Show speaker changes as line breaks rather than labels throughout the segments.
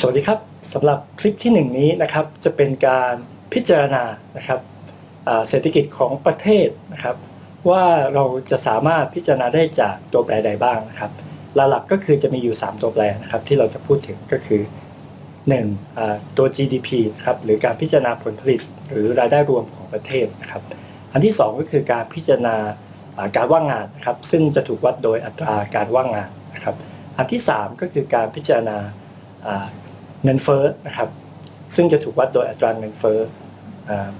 สวัสดีครับสำหรับคลิปที่หนึ่งนี้นะครับจะเป็นการพิจารณานะครับเศรษฐกิจของประเทศนะครับ ว่าเราจะสามารถพิจารณาได้จากตัวแปรใดบ้างนะครับหลักๆก็คือจะมีอยู่ 3 ตัวแปรนะครับที่เราจะพูดถึงก็คือ1อ่าตัว GDP นะครับหรือการพิจารณาผลผลิต หรือรายได้รวมของประเทศนะครับ อันที่ 2 ก็คือการพิจารณาการว่างงานนะครับซึ่งจะถูกวัดโดยอัตราการว่างงานนะครับ อันที่ 3 ก็คือการพิจารณา เงินเฟ้อนะครับ ซึ่งจะถูกวัดโดยอัตราเงินเฟ้อ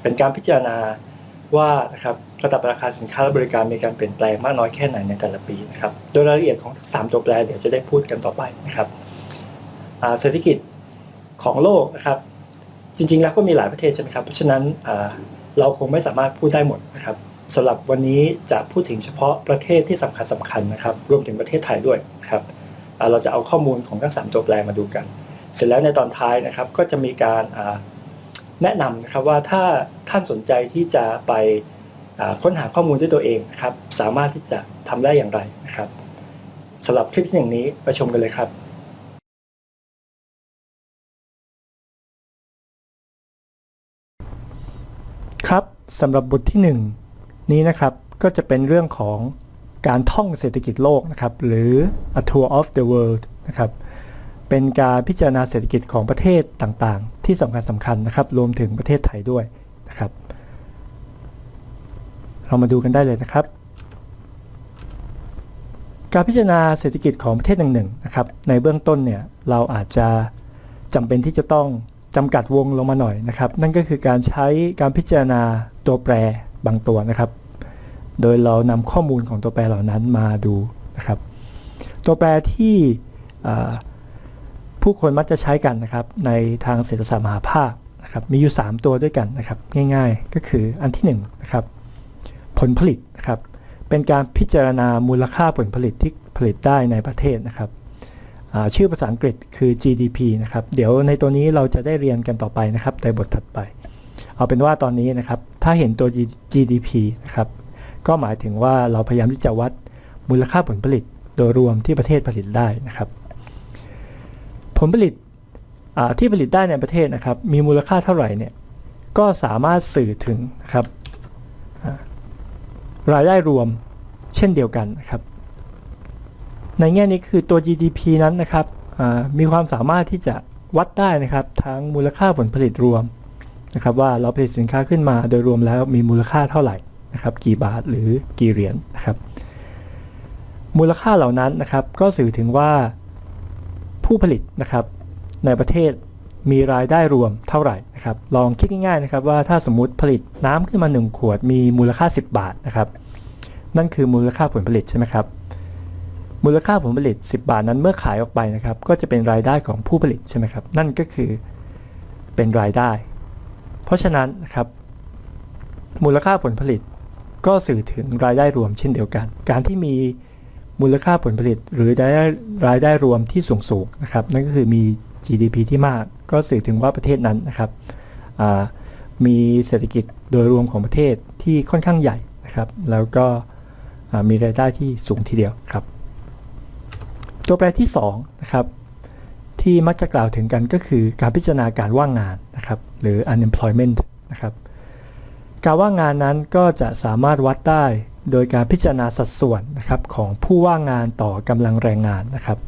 เป็นการพิจารณาว่านะครับระดับราคาสินค้าและบริการมีการเปลี่ยนแปลงมากน้อยแค่ไหนในแต่ละปีนะครับ โดยรายละเอียดของทั้งสามตัวแปรเดี๋ยวจะได้พูดกันต่อไปนะครับเศรษฐกิจของโลกนะครับจริงๆแล้วก็มีหลายประเทศใช่ไหมครับ เพราะฉะนั้นเราคงไม่สามารถพูดได้หมดนะครับสำหรับวันนี้จะพูดถึงเฉพาะประเทศที่สำคัญสคัญนะครับ รวมถึงประเทศไทยด้วยนะครับเราจะเอาข้อมูลของทั้งสามตัวแปรมาดูกัน เสร็จแล้วในตอนท้ายนะครับก็จะมีการแนะนำนะครับว่าถ้าท่านสนใจที่จะไปค้นหาข้อมูลด้วยตัวเองนะครับสามารถที่จะทำได้อย่างไรนะครับสำหรับคลิปที่หนึ่งนี้ไปชมกันเลยครับครับสำหรับบทที่ 1 นี้นะครับก็จะเป็นเรื่องของการท่องเศรษฐกิจโลกนะครับหรือ a tour of the world นะครับ เป็นการพิจารณาเศรษฐกิจของประเทศต่างๆ ที่สำคัญสำคัญนะครับ รวมถึงประเทศไทยด้วยนะครับ เรามาดูกันได้เลยนะครับ การพิจารณาเศรษฐกิจของประเทศหนึ่งๆนะครับ ในเบื้องต้นเนี่ยเราอาจจะจำเป็นที่จะต้องจำกัดวงลงมาหน่อยนะครับ นั่นก็คือการใช้การพิจารณาตัวแปรบางตัวนะครับ โดยเรานำข้อมูลของตัวแปรเหล่านั้นมาดูนะครับ ตัวแปรที่อ่า ผู้คนมักจะใช้กันนะครับในทางเศรษฐศาสตร์มหาภาคนะครับมีอยู่ 3 ตัวด้วยกันนะครับง่ายๆ ก็คืออันที่1นงนะครับผลผลิตนะครับเป็นการพิจารณามูลค่าผลผลิตที่ผลิตได้ในประเทศนะครับชื่อภาษาอังกฤษคือ GDP นะครับ เดี๋ยวในตัวนี้เราจะได้เรียนกันต่อไปนะครับในบทถัดไป เอาเป็นว่าตอนนี้นะครับ ถ้าเห็นตัว GDP นะครับ ก็หมายถึงว่าเราพยายามที่จะวัดมูลค่าผลผลิตโดยรวมที่ประเทศผลิตได้นะครับ ผลผลิตที่ผลิตได้ในประเทศนะครับ มีมูลค่าเท่าไหร่เนี่ยก็สามารถสื่อถึงนะครับรายได้รวมเช่นเดียวกันนะครับ ในแง่นี้คือตัว GDP นั้นนะครับมีความสามารถที่จะวัดได้นะครับ ทั้งมูลค่าผลผลิตรวมนะครับ ว่าเราผลิตสินค้าขึ้นมาโดยรวมแล้วมีมูลค่าเท่าไหร่นะครับ กี่บาทหรือกี่เหรียญนะครับ มูลค่าเหล่านั้นนะครับ ก็สื่อถึงว่า ผู้ผลิตนะครับ ในประเทศมีรายได้รวมเท่าไหร่นะครับ ลองคิดง่ายๆนะครับว่าถ้าสมมุติผลิตน้ำขึ้นมา 1 ขวดมีมูลค่า 10 บาทนะครับ นั่นคือมูลค่าผลผลิตใช่ไหมครับ มูลค่าผลผลิต 10 บาทนั้นเมื่อขายออกไปนะครับ ก็จะเป็นรายได้ของผู้ผลิตใช่ไหมครับ นั่นก็คือเป็นรายได้ เพราะฉะนั้นนะครับ มูลค่าผลผลิตก็สื่อถึงรายได้รวมเช่นเดียวกัน การที่มี มูลค่าผลผลิตหรือรายได้รายได้รวมที่สูงสูงนะครับ นั่นก็คือมี GDP ที่มาก ก็สื่อถึงว่าประเทศนั้นนะครับมีเศรษฐกิจโดยรวมของประเทศที่ค่อนข้างใหญ่นะครับ แล้วก็มีรายได้ที่สูงทีเดียวครับ ตัวแปรที่2นะครับที่มักจะกล่าวถึงกันก็คือการพิจารณาการว่างงานนะครับ หรือ unemployment นะครับ การว่างงานนั้นก็จะสามารถวัดได้ โดยการพิจารณาสัดส่วนนะครับของผู้ว่างงานต่อกำลังแรงงานนะครับ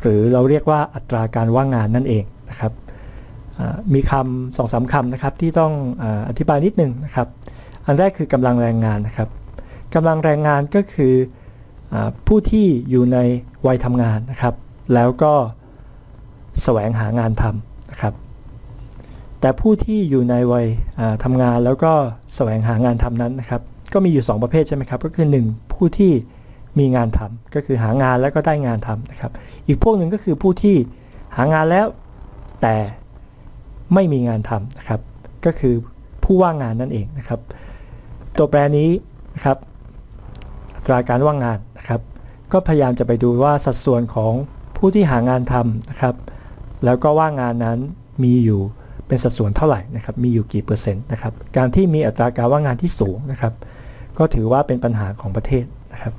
หรือเราเรียกว่าอัตราการว่างงานนั่นเองนะครับมีคำสองสามคำนะครับที่ต้องออธิบายนิดนึงนะครับ อันแรกคือกำลังแรงงานนะครับกำลังแรงงานก็คืออผู้ที่อยู่ในวัยทำงานนะครับ แล้วก็แสวงหางานทำนะครับ แต่ผู้ที่อยู่ในวัยทำงานแล้วก็แสวงหางานทำนั้นนะครับ ก็มีอยู่ 2 ประเภทใช่ไหมครับ ก็คือ 1 ผู้ที่มีงานทำก็คือหางานแล้วก็ได้งานทำนะครับ อีกพวกหนึ่งก็คือผู้ที่หางานแล้วแต่ไม่มีงานทำนะครับ ก็คือผู้ว่างงานนั่นเองนะครับ ตัวแปรนี้นะครับอัตราการว่างงานนะครับ ก็พยายามจะไปดูว่าสัดส่วนของผู้ที่หางานทำนะครับ แล้วก็ว่างงานนั้นมีอยู่เป็นสัดส่วนเท่าไหร่นะครับ มีอยู่กี่เปอร์เซ็นต์นะครับ การที่มีอัตราการว่างงานที่สูงนะครับ ก็ถือว่าเป็นปัญหาของประเทศนะครับ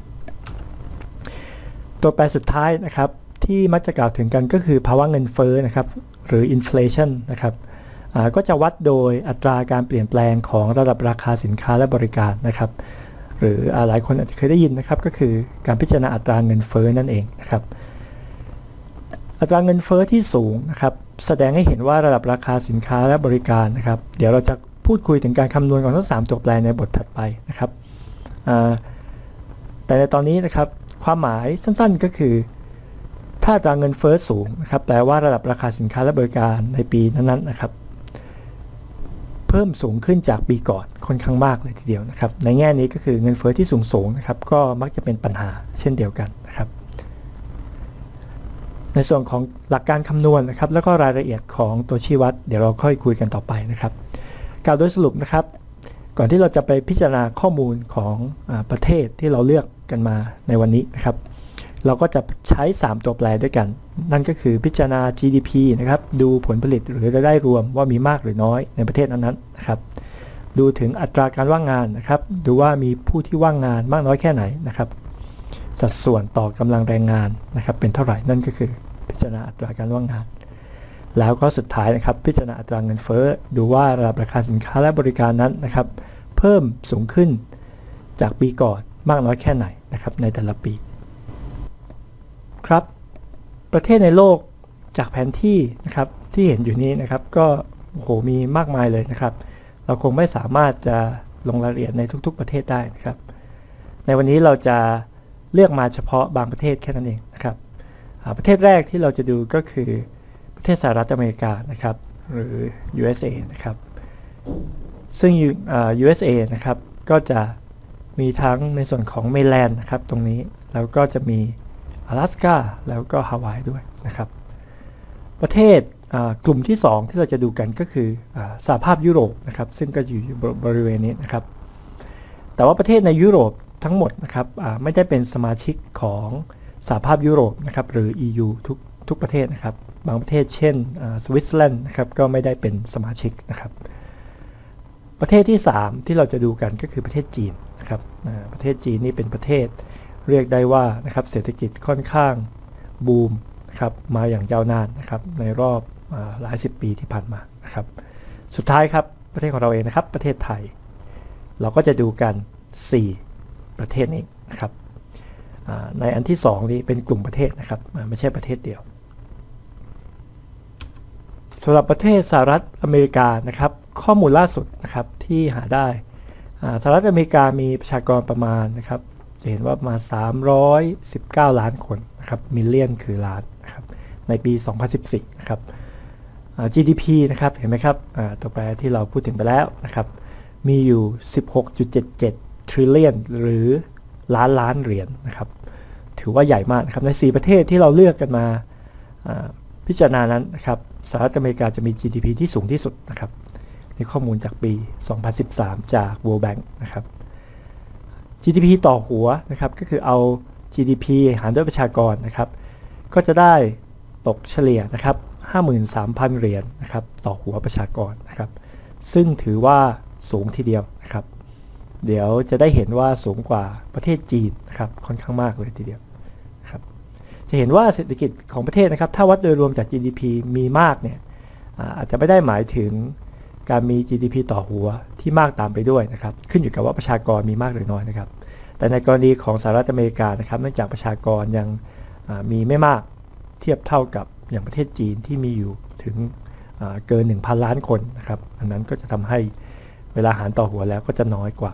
ตัวแปรสุดท้ายนะครับที่มักจะกล่าวถึงกันก็คือภาวะเงินเฟ้อนะครับหรือ inflation นะครับก็จะวัดโดยอัตราการเปลี่ยนแปลงของระดับราคาสินค้าและบริการนะครับ หรืออหลายคนอาจจะเคยได้ยินนะครับก็คือการพิจารณาอัตราเงินเฟ้อนั่นเองนะครับ อัตราเงินเฟ้อที่สูงนะครับ แสดงให้เห็นว่าระดับราคาสินค้าและบริการนะครับ เดี๋ยวเราจะพูดคุยถึงการคำนวณของทั้งสามตัวแปรในบทถัดไปนะครับ แต่ในตอนนี้นะครับความหมายสั้นๆก็คือ ถ้าอัตราเงินเฟ้อสูงนะครับแปลว่าระดับราคาสินค้าและบริการในปีนั้นๆนะครับ เพิ่มสูงขึ้นจากปีก่อนค่อนข้างมากเลยทีเดียวนะครับ ในแง่นี้ก็คือเงินเฟ้อที่สูงสูงๆนะครับ ก็มักจะเป็นปัญหาเช่นเดียวกันนะครับในส่วนของหลักการคำนวณนะครับ แล้วก็รายละเอียดของตัวชี้วัด เดี๋ยวเราค่อยคุยกันต่อไปนะครับกล่าวโดยสรุปนะครับ ก่อนที่เราจะไปพิจารณาข้อมูลของอประเทศที่เราเลือกกันมาในวันนี้นะครับ เราก็จะใช้ 3 ตัวแปรด้วยกัน นั่นก็คือพิจารณา GDP นะครับ ดูผลผลิตหรือรายได้รวมว่ามีมากหรือน้อยในประเทศนั้นๆนะครับ ดูถึงอัตราการว่างงานนะครับ ดูว่ามีผู้ที่ว่างงานมากน้อยแค่ไหนนะครับ สัดส่วนต่อกำลังแรงงานนะครับ เป็นเท่าไหร่นั่นก็คือพิจารณาอัตราการว่างงาน แล้วก็สุดท้ายนะครับพิจารณาอัตราเงินเฟ้อดูว่าระดับราคาสินค้าและบริการนั้นนะครับเพิ่มสูงขึ้นจากปีก่อนมากน้อยแค่ไหนนะครับในแต่ละปี ครับ ประเทศในโลกจากแผนที่นะครับที่เห็นอยู่นี้นะครับก็โหมีมากมายเลยนะครับ เราคงไม่สามารถจะลงรายละเอียดในทุก ๆ ประเทศได้นะครับ ในวันนี้เราจะเลือกมาเฉพาะบางประเทศแค่นั้นเองนะครับประเทศแรกที่เราจะดูก็คือ ทศสหรัฐอเมริกานะครับ หรือ USA นะครับ ซึ่ง USA นะครับ ก็จะมีทั้งในส่วนของเมลแลนด์นะครับ ตรงนี้ แล้วก็จะมีอลาสกาแล้วก็ฮาวายด้วยนะครับ ประเทศกลุ่มที่ 2 ที่เราจะดูกันก็คืออสหภาพยุโรปนะครับ ซึ่งก็อยู่บริเวณนี้นะครับ แต่ว่าประเทศในยุโรปทั้งหมดนะครับไม่ได้เป็นสมาชิกของสหภาพยุโรปนะครับหรือ EU ทุกทุกประเทศนะครับ บางประเทศเช่นสวิตเซอร์แลนด์นะครับก็ไม่ได้เป็นสมาชิกนะครับ ประเทศที่ 3 ที่เราจะดูกันก็คือประเทศจีนนะครับประเทศจีนนี่เป็นประเทศเรียกได้ว่านะครับเศรษฐกิจค่อนข้างบูมนะครับมาอย่างยาวนานนะครับในรอบอหลายสิบปีที่ผ่านมานะครับ สุดท้ายครับประเทศของเราเองนะครับ ประเทศไทย เราก็จะดูกัน 4 ประเทศนี้นะครับในอันที่ 2 นี้เป็นกลุ่มประเทศนะครับไม่ใช่ประเทศเดียว สำหรับประเทศสหรัฐอเมริกานะครับ ข้อมูลล่าสุดนะครับที่หาได้สหรัฐอเมริกามีประชากรประมาณนะครับจะเห็นว่ามา 319 ล้านคนนะครับมิลเลียนคือล้านนะครับในปี 2014 นะครับ GDP นะครับเห็นไหมครับตัวแปรที่เราพูดถึงไปแล้วนะครับมีอยู่ 16.77 trillion หรือล้านล้านเหรียญนะครับ ถือว่าใหญ่มากนะครับใน 4 ประเทศที่เราเลือกกันมา พิจารณานั้นนะครับสหรัฐอเมริกาจะมี GDP ที่สูงที่สุดนะครับในข้อมูลจากปี 2013 จาก World Bank นะครับ GDP ต่อหัวนะครับก็คือเอา GDP หารด้วยประชากรนะครับ ก็จะได้ตกเฉลี่ยนะครับ 53,000 เหรียญนะครับต่อหัวประชากรนะครับ ซึ่งถือว่าสูงทีเดียวนะครับ เดี๋ยวจะได้เห็นว่าสูงกว่าประเทศจีนนะครับค่อนข้างมากเลยทีเดียวนะครับ จะเห็นว่าเศรษฐกิจของประเทศนะครับ ถ้าวัดโดยรวมจาก GDP มีมากเนี่ยอาจจะไม่ได้หมายถึงการมี GDP ต่อหัวที่มากตามไปด้วยนะครับ ขึ้นอยู่กับว่าประชากรมีมากหรือน้อยนะครับ แต่ในกรณีของสหรัฐอเมริกานะครับ เนื่องจากประชากรยังมีไม่มากเทียบเท่ากับอย่างประเทศจีนที่มีอยู่ถึงเกิน 1,000 ล้านคนนะครับ อันนั้นก็จะทำให้เวลาหารต่อหัวแล้วก็จะน้อยกว่า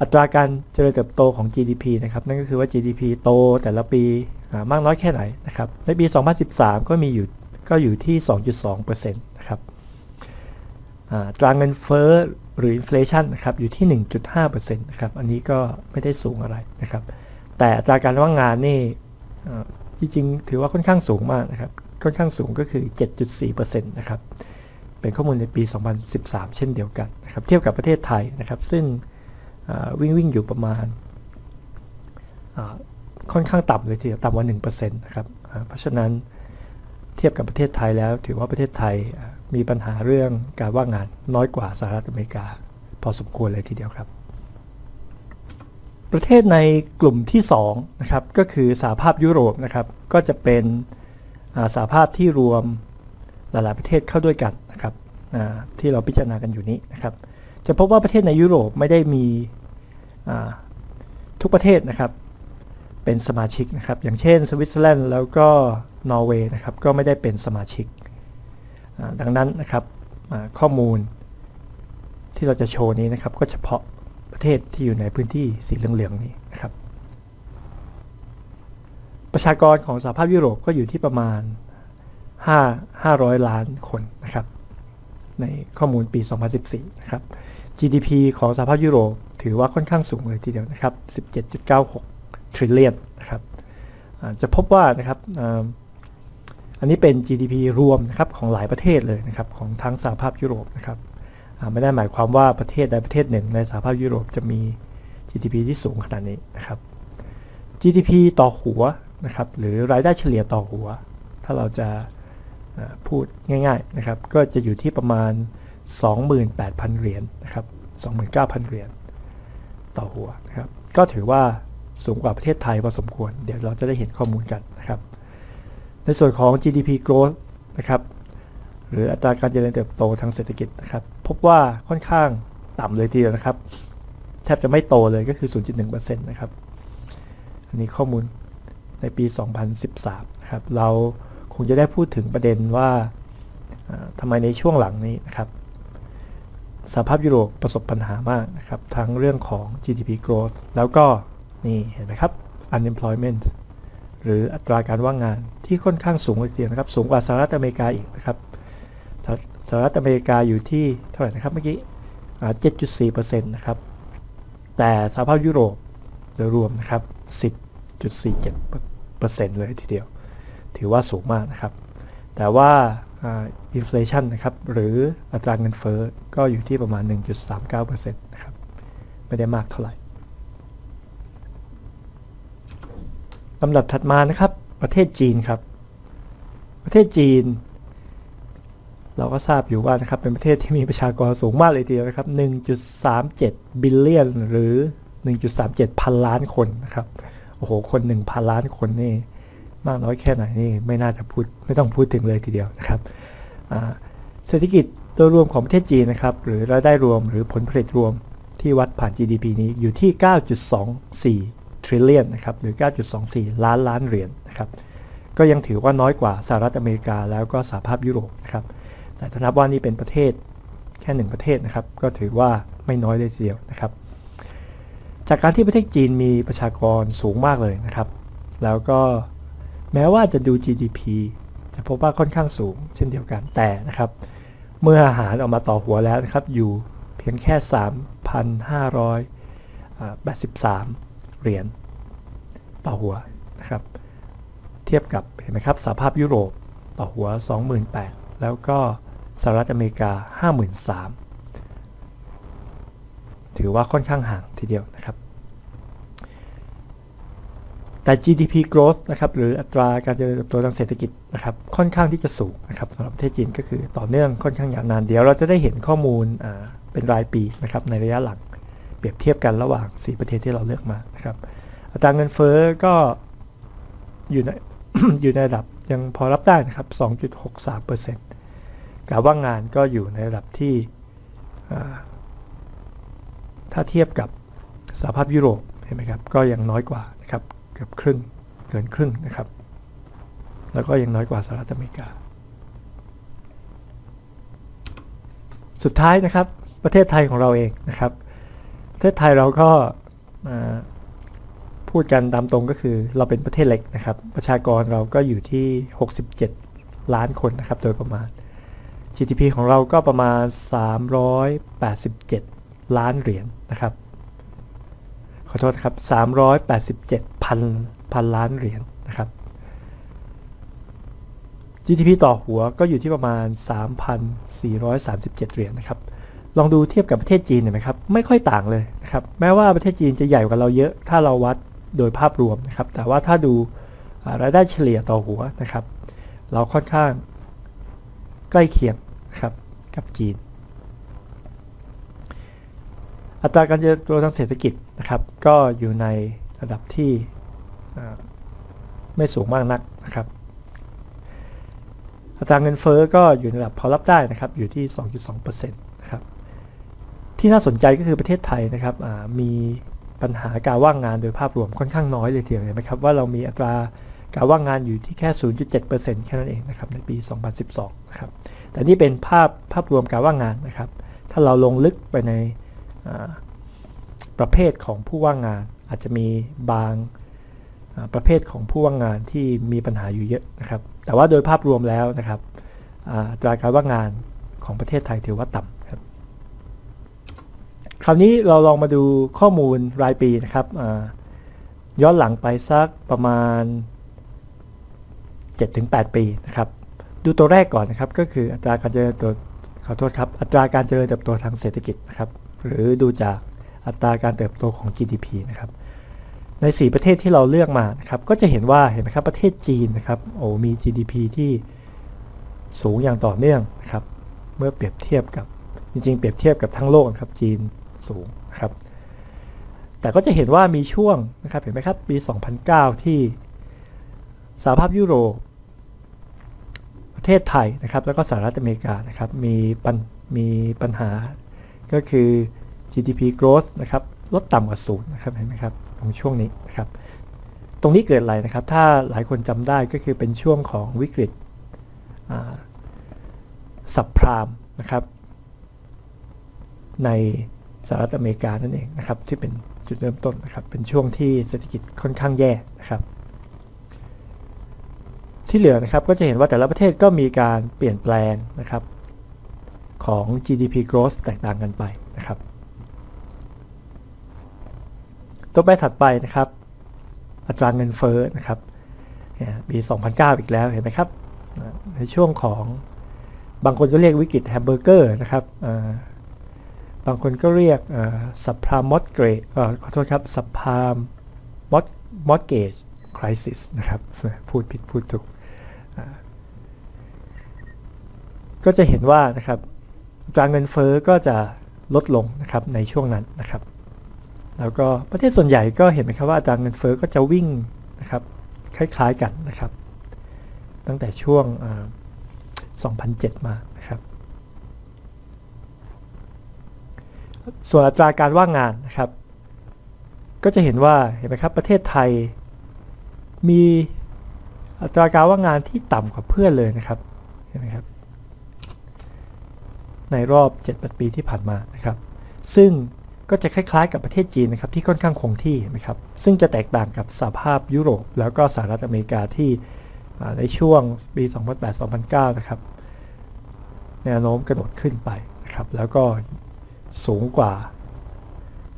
อัตราการเจริญเติบโตของ GDP นะครับ นั่นก็คือว่า GDP โตแต่ละปีมากน้อยแค่ไหนนะครับ ในปี 2013 ก็มีอยู่ก็อยู่ที่ 2.2%นะครับอ่าอัตราเงินเฟ้อหรือ inflation นะครับอยู่ที่ 1.5%นะครับ อันนี้ก็ไม่ได้สูงอะไรนะครับ แต่อัตราการว่างงานนี่อ่าจริงๆ ถือว่าค่อนข้างสูงมากนะครับ ค่อนข้างสูงก็คือ 7.4%นะครับ เป็นข้อมูลในปี 2013 เช่นเดียวกันนะครับ เทียบกับประเทศไทยนะครับ ซึ่ง วิ่งวิ่งอยู่ประมาณค่อนข้างต่ำเลยทีเดียวต่ำกว่า1%นะครับเพราะฉะนั้นเทียบกับประเทศไทยแล้ว ถือว่าประเทศไทยมีปัญหาเรื่องการว่างงานน้อยกว่าสหรัฐอเมริกา พอสมควรเลยทีเดียวครับ ประเทศในกลุ่มที่2นะครับก็คือสหภาพยุโรปนะครับก็จะเป็นอ่าสหภาพที่รวมหลาย ๆ ประเทศเข้าด้วยกันนะครับที่เราพิจารณากันอยู่นี้นะครับจะพบว่าประเทศในยุโรปไม่ได้มี ทุกประเทศนะครับ เป็นสมาชิกนะครับ อย่างเช่น สวิตเซอร์แลนด์แล้วก็นอร์เวย์นะครับ ก็ไม่ได้เป็นสมาชิก ดังนั้นนะครับข้อมูลที่เราจะโชว์นี้นะครับ ก็เฉพาะประเทศที่อยู่ในพื้นที่สีเหลืองๆนี้นะครับ ประชากรของสหภาพยุโรปก็อยู่ที่ประมาณ 5 500 ล้านคนนะครับ ในข้อมูลปี 2014 นะครับ GDP ของสหภาพยุโรป ถือว่าค่อนข้างสูงเลยทีเดียวนะครับ 17.96 trillion นะครับจะพบว่านะครับอันนี้เป็น GDP รวมนะครับของหลายประเทศเลยนะครับของทั้งสหภาพยุโรปนะครับไม่ได้หมายความว่าประเทศใดประเทศหนึ่ง ในสหภาพยุโรปจะมี GDP ที่สูงขนาดนี้นะครับ GDP ต่อหัวนะครับหรือรายได้เฉลี่ยต่อหัว ถ้าเราจะพูดง่ายๆนะครับก็จะอยู่ที่ประมาณ 28,000 เหรียญนะครับ 29,000 เหรียญ ต่อหัวนะครับก็ถือว่าสูงกว่าประเทศไทยพอสมควร เดี๋ยวเราจะได้เห็นข้อมูลกันนะครับ ในส่วนของ GDP growth นะครับหรืออัตราการเจริญเติบโตทางเศรษฐกิจนะครับ พบว่าค่อนข้างต่ำเลยทีเดียวนะครับ แทบจะไม่โตเลยก็คือ 0.1%นะครับอันนี้ข้อมูลในปี 2013นะครับเราคงจะได้พูดถึงประเด็นว่าอ่าทำไมในช่วงหลังนี้นะครับ สหภาพยุโรปประสบปัญหามากนะครับทั้งเรื่องของ GDP growth แล้วก็นี่เห็นไหมครับ unemployment หรืออัตราการว่างงานที่ค่อนข้างสูงเลยทีเดียวนะครับ สูงกว่าสหรัฐอเมริกาอีกนะครับสหสหรัฐอเมริกาอยู่ที่เท่าไหร่นะครับเมื่อกี้อ่า7.4%นะครับแต่สหภาพยุโรปโดยรวมนะครับ 10.47%เลยทีเดียว ถือว่าสูงมากนะครับ แต่ว่า อินฟลชันนะครับ หรืออัตราเงินเฟ้อก็อยู่ที่ประมาณ 1.39%นะครับ ไม่ได้มากเท่าไหร่ลำดับถัดมานะครับ ประเทศจีนครับ ประเทศจีน เราก็ทราบอยู่ว่านะครับ เป็นประเทศที่มีประชากรสูงมากเลยทีเดียวนะครับ 1.37 บิลเลียน หรือ 1.37 พันล้านคนนะครับ โอ้โห คน 1,000 ล้านคนนี่ มากน้อยแค่ไหนนี่ไม่น่าจะพูดไม่ต้องพูดถึงเลยทีเดียวนะครับเศรษฐกิจโดยรวมของประเทศจีนนะครับหรือรายได้รวมหรือผลผลิตรวมที่วัดผ่าน GDP นี้อยู่ที่ 9.24 trillion นะครับหรือ 9.24 ล้านล้านเหรียญนะครับก็ยังถือว่าน้อยกว่าสหรัฐอเมริกาแล้วก็สหภาพยุโรปนะครับแต่ถ้านับว่านี่เป็นประเทศแค่หนึ่งประเทศนะครับก็ถือว่าไม่น้อยเลยทีเดียวนะครับ จากการที่ประเทศจีนมีประชากรสูงมากเลยนะครับ แล้วก็ แม้ว่าจะดู GDP จะพบว่าค่อนข้างสูงเช่นเดียวกันแต่นะครับ เมื่ออาหารออกมาต่อหัวแล้วนะครับ อยู่เพียงแค่ 3,583 เหรียญต่อหัวนะครับ เทียบกับเห็นไหมครับสหภาพยุโรปต่อหัว 28,000 แล้วก็สหรัฐอเมริกา 53,000 ถือว่าค่อนข้างห่างทีเดียวนะครับ แต่ GDP growth นะครับหรืออัตราการเจริญเติบโตทางเศรษฐกิจนะครับค่อนข้างที่จะสูงนะครับสำหรับประเทศจีนก็คือต่อเนื่องค่อนข้างยาวนานเดี๋ยว เราจะได้เห็นข้อมูลเป็นรายปีนะครับในระยะหลังเปรียบเทียบกันระหว่าง 4 ประเทศที่เราเลือกมานะครับอัตราเงินเฟ้อก็อยู่ในอยู่ในระดับยังพอรับได้นะครับ 2.63%การว่างงานก็อยู่ในระดับที่ถ้าเทียบกับสหภาพยุโรปเห็นไหมครับก็ยังน้อยกว่านะครับ เกือบครึ่งเกินครึ่งนะครับ แล้วก็ยังน้อยกว่าสหรัฐอเมริกา สุดท้ายนะครับประเทศไทยของเราเองนะครับ ประเทศไทยเราก็พูดกันตามตรงก็คือเราเป็นประเทศเล็กนะครับ ประชากรเราก็อยู่ที่ 67 ล้านคนนะครับโดยประมาณ GDP ของเราก็ประมาณ 387 ล้านเหรียญนะครับ ขอโทษครับ 387พันพันล้านเหรียญนะครับ GDP ต่อหัวก็อยู่ที่ประมาณ 3,437 เหรียญนะครับ ลองดูเทียบกับประเทศจีนเห็นไหมครับ ไม่ค่อยต่างเลยนะครับ แม้ว่าประเทศจีนจะใหญ่กว่าเราเยอะ ถ้าเราวัดโดยภาพรวมนะครับ แต่ว่าถ้าดูรายได้เฉลี่ยต่อหัวนะครับ เราค่อนข้างใกล้เคียงนะครับกับจีน อัตราการเจริญเติบโตทางเศรษฐกิจ นะครับ ก็อยู่ในระดับที่ไม่สูงมากนักนะครับอัตราเงินเฟ้อก็อยู่ในระดับพอรับได้นะครับ อยู่ที่ 2.2%นะครับ ที่น่าสนใจก็คือประเทศไทยนะครับมีปัญหาการว่างงานโดยภาพรวมค่อนข้างน้อยเลยทีเดียวเห็นไหมครับว่าเรามีอัตราการว่างงานอยู่ที่แค่ 0.7%แค่นั้นเองนะครับในปี 2012 นะครับ แต่นี่เป็นภาพภาพรวมการว่างงานนะครับ ถ้าเราลงลึกไปใน ประเภทของผู้ว่างงาน อาจจะมีบางประเภทของผู้ว่างงานที่มีปัญหาอยู่เยอะนะครับ แต่ว่าโดยภาพรวมแล้วนะครับอัตราการว่างงานของประเทศไทยถือว่าต่ำครับ คราวนี้เราลองมาดูข้อมูลรายปีนะครับย้อนหลังไปสักประมาณ 7-8 ปีนะครับ ดูตัวแรกก่อนนะครับ ก็คืออัตราการเจริญเติบโตขอโทษครับ อัตราการเจริญเติบโตทางเศรษฐกิจนะครับ หรือดูจาก อัตราการเติบโตของ GDP นะครับใน 4 ประเทศที่เราเลือกมานะครับก็จะเห็นว่าเห็นไหมครับประเทศจีนนะครับโอ้มี GDP ที่สูงอย่างต่อเนื่องนะครับเมื่อเปรียบเทียบกับจริงๆ เปรียบเทียบกับทั้งโลกนะครับจีนสูงครับแต่ก็จะเห็นว่ามีช่วงนะครับเห็นไหมครับปี 2009 ที่สหภาพยุโรปประเทศไทยนะครับแล้วก็สหรัฐอเมริกานะครับมีปัญมีปัญหาก็คือ GDP growth นะครับลดต่ำกว่าศูนย์นะครับเห็นไหมครับตรงช่วงนี้นะครับตรงนี้เกิดอะไรนะครับ ถ้าหลายคนจำได้ก็คือเป็นช่วงของวิกฤตสับพรามนะครับ ในสหรัฐอเมริกานั่นเองนะครับที่เป็นจุดเริ่มต้นนะครับ เป็นช่วงที่เศรษฐกิจค่อนข้างแย่นะครับ ที่เหลือนะครับก็จะเห็นว่าแต่ละประเทศก็มีการเปลี่ยนแปลงนะครับของ GDP growth แตกต่างกันไปนะครับ ตัวไปรถัดไปนะครับอัตราเงินเฟ้อนะครับปี 2009 อีกแล้วเห็นไหมครับ ในช่วงของบางคนก็เรียกวิกฤตแฮมเบอร์เกอร์นะครับบางคนก็เรียกสัพพามอดเกรขอโทษครับสัพพามมอดมอดเกจคริสิสนะครับพูดผิดพูดถูก ก็จะเห็นว่านะครับอัตราเงินเฟ้อก็จะลดลงนะครับในช่วงนั้นนะครับ แล้วก็ประเทศส่วนใหญ่ก็เห็นไหมครับว่าอัตราเงินเฟ้อก็จะวิ่งนะครับคล้ายๆกันนะครับ ตั้งแต่ช่วง 2007 มานะครับส่วนอัตราการว่างงานนะครับ ก็จะเห็นว่าเห็นไหมครับประเทศไทยมีอัตราการว่างงานที่ต่ำกว่าเพื่อนเลยนะครับเห็นไหมครับในรอบ 7 ปีที่ผ่านมานะครับ ซึ่ง ก็จะคล้ายๆ กับประเทศจีนนะครับที่ค่อนข้างคงที่นไหมครับซึ่งจะแตกต่างกับสหภาพยุโรป แล้วก็สหรัฐอเมริกาที่ในช่วงปี 2008-2009 นะครับแนวโน้มกระโดดขึ้นไปนะครับแล้วก็สูงกว่า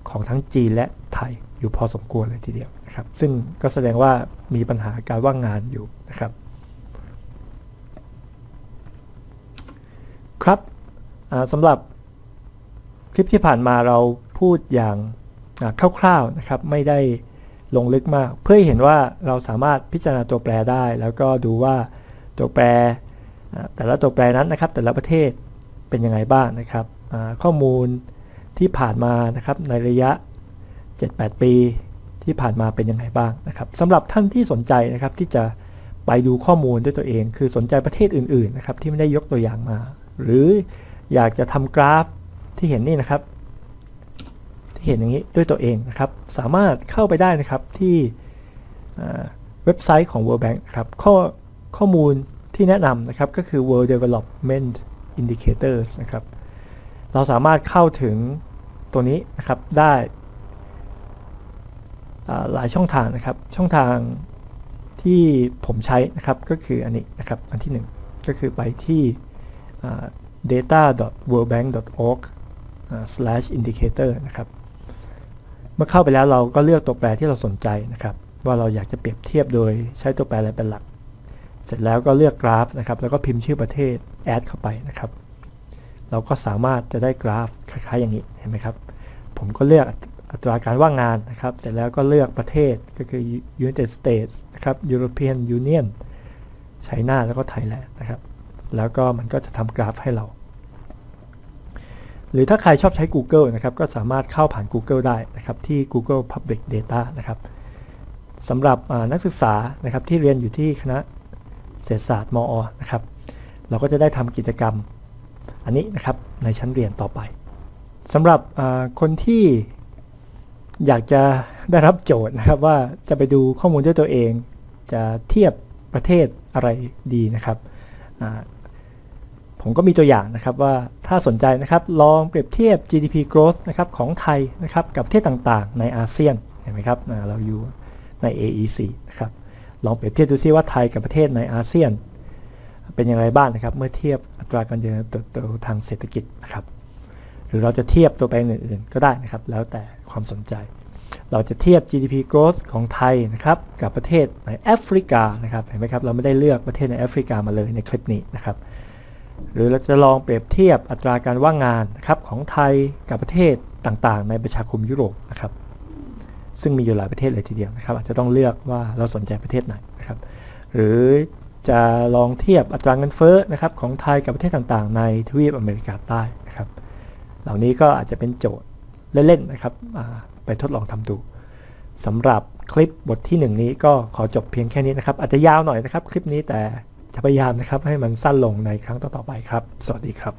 ของทั้งจีนและไทยอยู่พอสมควรเลยทีเดียวนะครับซึ่งก็แสดงว่ามีปัญหาการว่างงานอยู่นะครับครับสำหรับคลิปที่ผ่านมาเรา พูดอย่างคร่าวๆนะครับไม่ได้ลงลึกมาก เพื่อเห็นว่าเราสามารถพิจารณาตัวแปรได้ แล้วก็ดูว่าตัวแปรแต่ละตัวแปรนั้นนะครับ แต่ละประเทศเป็นยังไงบ้างนะครับข้อมูลที่ผ่านมานะครับในระยะ 7-8 ปีที่ผ่านมาเป็นยังไงบ้างนะครับสำหรับท่านที่สนใจนะครับที่จะไปดูข้อมูลด้วยตัวเอง คือสนใจประเทศอื่นๆนะครับที่ไม่ได้ยกตัวอย่างมา หรืออยากจะทำกราฟที่เห็นนี่นะครับ เห็นอย่างนี้ด้วยตัวเองนะครับ สามารถเข้าไปได้นะครับที่เว็บไซต์ของ World Bank ครับข้อข้อมูลที่แนะนำนะครับก็คือ World Development Indicators นะครับ เราสามารถเข้าถึงตัวนี้นะครับได้หลายช่องทางนะครับ ช่องทางที่ผมใช้นะครับก็คืออันนี้นะครับอันที่หนึ่งก็คือไปที่ data.worldbank.org/indicator นะครับ มื่อเข้าไปแล้วเราก็เลือกตัวแปรที่เราสนใจนะครับ ว่าเราอยากจะเปรียบเทียบโดยใช้ตัวแปรอะไรเป็นหลัก เสร็จแล้วก็เลือกกราฟนะครับ แล้วก็พิมพ์ชื่อประเทศแอดเข้าไปนะครับ เราก็สามารถจะได้กราฟคล้ายๆอย่างนี้เห็นไหมครับ ผมก็เลือกอัตราการว่างงานนะครับ เสร็จแล้วก็เลือกประเทศก็คือ United States นะครับ European Union ไชน่าแล้วก็ไทยแลนด์นะครับ แล้วก็มันก็จะทำกราฟให้เรา หรือถ้าใครชอบใช้ Google นะครับก็สามารถเข้าผ่าน Google ได้นะครับที่ Google Public Data นะครับสำหรับนักศึกษานะครับที่เรียนอยู่ที่คณะเศรษฐศาสตร์มอนะครับเราก็จะได้ทำกิจกรรมอันนี้นะครับในชั้นเรียนต่อไปสำหรับคนที่อยากจะได้รับโจทย์นะครับว่าจะไปดูข้อมูลด้วยตัวเอง จะเทียบประเทศอะไรดีนะครับ ผมก็มีตัวอย่างนะครับว่าถ้าสนใจนะครับลองเปรียบเทียบ GDP growth นะครับของไทยนะครับกับประเทศต่างๆ ในอาเซียนเห็นไหมครับเราอยู่ใน AEC นะครับลองเปรียบเทียบดูซิว่าไทยกับประเทศในอาเซียน เป็นอย่างไรบ้างนะครับ เมื่อเทียบอัตราการเจริญเติบโตทางเศรษฐกิจนะครับ หรือเราจะเทียบตัวแปรอื่นๆ ก็ได้นะครับ แล้วแต่ความสนใจ เราจะเทียบ GDP growth ของไทยนะครับกับประเทศในแอฟริกานะครับเห็นไหมครับเราไม่ได้เลือกประเทศในแอฟริกามาเลยในคลิปนี้นะครับ หรือเราจะลองเปรียบเทียบอัตราการว่างงานนะครับของไทยกับประเทศต่างๆ ในประชาคมยุโรปนะครับซึ่งมีอยู่หลายประเทศเลยทีเดียวนะครับอาจจะต้องเลือกว่าเราสนใจประเทศไหนนะครับหรือจะลองเทียบอัตราเงินเฟ้อนะครับของไทยกับประเทศต่างๆ ในทวีปอเมริกาใต้นะครับเหล่านี้ก็อาจจะเป็นโจทย์เล่นๆนะครับอ่าไปทดลองทำดูสำหรับคลิปบทที่หนึ่งนี้ก็ขอจบเพียงแค่นี้นะครับอาจจะยาวหน่อยนะครับคลิปนี้แต่ จะพยายามนะครับให้มันสั้นลงในครั้งต่อๆไปครับ สวัสดีครับ